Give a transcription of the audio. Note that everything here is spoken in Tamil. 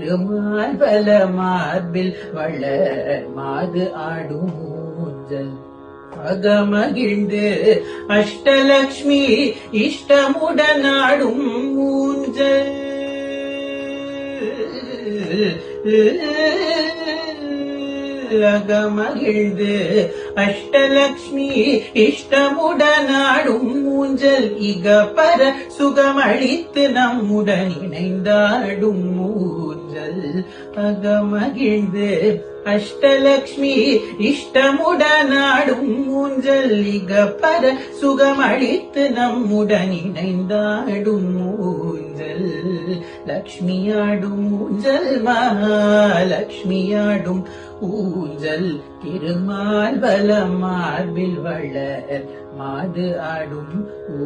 திருமால்பல மார்பில் வளர் மாது ஆடும் ஊஞ்சல் அகமகிழ்ந்து அஷ்டலக்ஷ்மி இஷ்டமுடன் ஆடும் ஊஞ்சல் மகிழ்ந்து அஷ்டலக்ஷ்மி இஷ்டமுடனாடும் மூஞ்சல் இக பர சுகமளித்து நம்முடன் இணைந்தாடும் மூஞ்சல் அகமகிழ்ந்து அஷ்டலக்ஷ்மி இஷ்டமுடனாடும் மூஞ்சல் இக பர சுகமளித்து நம்முடன் இணைந்தாடும் மூ லக்ஷ்மியாடும் ஊஞ்சல் மகாலட்சுமியாடும் ஊஞ்சல். திருமால் பல மார்பில் வளர் மாது ஆடும் ஊ